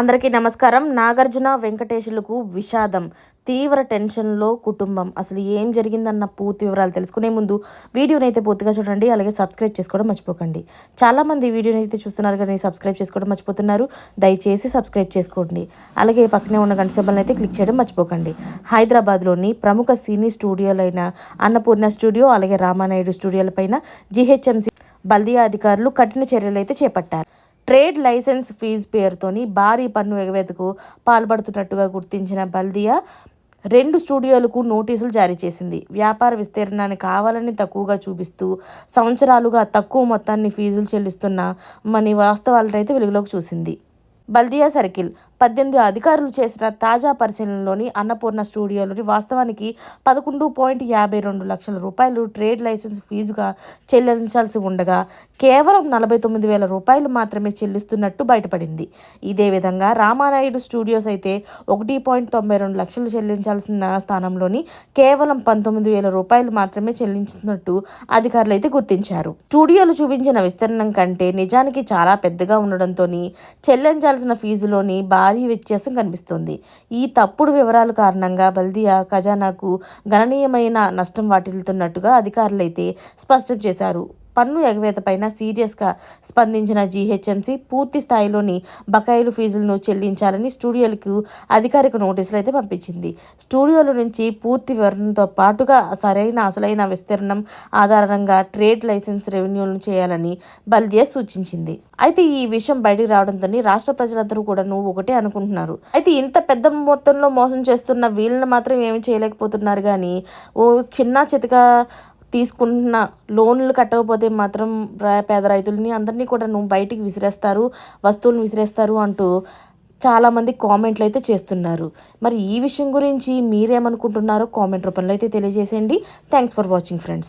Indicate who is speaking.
Speaker 1: అందరికీ నమస్కారం. నాగార్జున వెంకటేశులకు విషాదం తీవ్ర టెన్షన్లో కుటుంబం. అసలు ఏం జరిగిందన్న పూర్తి వివరాలు తెలుసుకునే ముందు వీడియోని అయితే పూర్తిగా చూడండి అలాగే సబ్స్క్రైబ్ చేసుకోవడం మర్చిపోకండి. చాలామంది వీడియోని అయితే చూస్తున్నారు కానీ సబ్స్క్రైబ్ చేసుకోవడం మర్చిపోతున్నారు. దయచేసి సబ్స్క్రైబ్ చేసుకోండి. అలాగే పక్కనే ఉన్న గంట సింబల్ని అయితే క్లిక్ చేయడం మర్చిపోకండి. హైదరాబాద్లోని ప్రముఖ సినీ స్టూడియోలైన అన్నపూర్ణ స్టూడియో అలాగే రామానాయుడు స్టూడియోలపైన జీహెచ్ఎంసీ బల్దియా అధికారులు కఠిన చర్యలు అయితే చేపట్టారు. ట్రేడ్ లైసెన్స్ ఫీజు పేరుతోని భారీ పన్ను ఎగవేతకు పాల్పడుతున్నట్టుగా గుర్తించిన బల్దియా రెండు స్టూడియోలకు నోటీసులు జారీ చేసింది. వ్యాపార విస్తీర్ణాన్ని కావాలని తక్కువగా చూపిస్తూ సంవత్సరాలుగా తక్కువ మొత్తాన్ని ఫీజులు చెల్లిస్తున్న మన వాస్తవాలనైతే వెలుగులోకి చూసింది. బల్దియా సర్కిల్ పద్దెనిమిది అధికారులు చేసిన తాజా పరిశీలనలోని అన్నపూర్ణ స్టూడియోలోని వాస్తవానికి పదకొండు పాయింట్ యాభై రెండు లక్షల రూపాయలు ట్రేడ్ లైసెన్స్ ఫీజుగా చెల్లించాల్సి ఉండగా కేవలం నలభై తొమ్మిది వేల రూపాయలు మాత్రమే చెల్లిస్తున్నట్టు బయటపడింది. ఇదే విధంగా రామానాయుడు స్టూడియోస్ అయితే ఒకటి పాయింట్ తొంభై రెండు లక్షలు చెల్లించాల్సిన స్థానంలోని కేవలం పంతొమ్మిది వేల రూపాయలు మాత్రమే చెల్లించుతున్నట్టు అధికారులు అయితే గుర్తించారు. స్టూడియోలు చూపించిన విస్తీర్ణం కంటే నిజానికి చాలా పెద్దగా ఉండడంతో చెల్లించాల్సిన ఫీజులోని భారీ వ్యత్యాసం కనిపిస్తోంది. ఈ తప్పుడు వివరాల కారణంగా బల్దియా ఖజానాకు గణనీయమైన నష్టం వాటిల్లుతున్నట్టుగా అధికారులైతే స్పష్టం చేశారు. పన్ను ఎగవేతపైన సీరియస్గా స్పందించిన జీహెచ్ఎంసీ పూర్తి స్థాయిలోని బకాయిలు ఫీజులను చెల్లించాలని స్టూడియోలకు అధికారిక నోటీసులు అయితే పంపించింది. స్టూడియోల నుంచి పూర్తి వివరణతో పాటుగా సరైన అసలైన విస్తీర్ణం ఆధారంగా ట్రేడ్ లైసెన్స్ రెవెన్యూలను చేయాలని బల్దియా సూచించింది. అయితే ఈ విషయం బయటకు రావడంతో రాష్ట్ర ప్రజలందరూ కూడా నువ్వు ఒకటే అనుకుంటున్నారు. అయితే ఇంత పెద్ద మొత్తంలో మోసం చేస్తున్న వీళ్ళని మాత్రం ఏమి చేయలేకపోతున్నారు కానీ ఓ చిన్న చితక తీసుకుంటున్న లోన్లు కట్టకపోతే మాత్రం పేద రైతులని అందరినీ కూడా నువ్వు బయటికి విసిరేస్తారు వస్తువులను విసిరేస్తారు అంటూ చాలామంది కామెంట్లు అయితే చేస్తున్నారు. మరి ఈ విషయం గురించి మీరేమనుకుంటున్నారో కామెంట్ రూపంలో అయితే తెలియజేసేయండి. Thanks for watching friends.